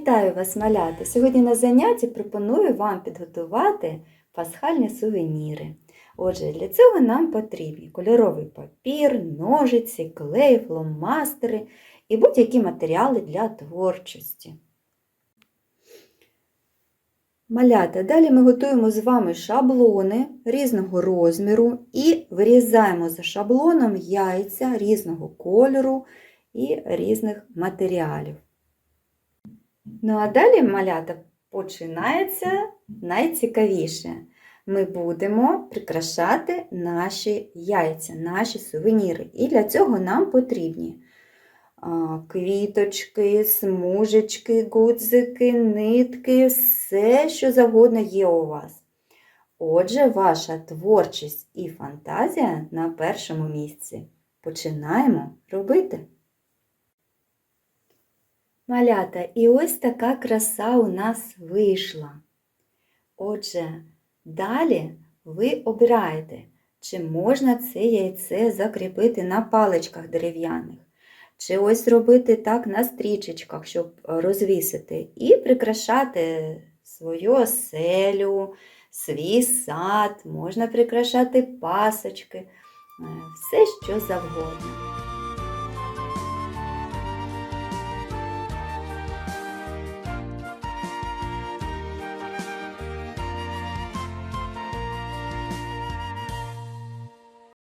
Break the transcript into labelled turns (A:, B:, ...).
A: Вітаю вас, малята! Сьогодні на занятті пропоную вам підготувати пасхальні сувеніри. Отже, для цього нам потрібні кольоровий папір, ножиці, клей, фломастери і будь-які матеріали для творчості. Малята, далі ми готуємо з вами шаблони різного розміру і вирізаємо за шаблоном яйця різного кольору і різних матеріалів. Ну а далі, малята, починається найцікавіше. Ми будемо прикрашати наші яйця, наші сувеніри. І для цього нам потрібні квіточки, смужечки, гудзики, нитки, все, що завгодно є у вас. Отже, ваша творчість і фантазія на першому місці. Починаємо робити. Малята, і ось така краса у нас вийшла. Отже, далі ви обираєте, чи можна це яйце закріпити на паличках дерев'яних, чи ось зробити так на стрічечках, щоб розвісити, і прикрашати свою оселю, свій сад, можна прикрашати пасочки, е, все що завгодно.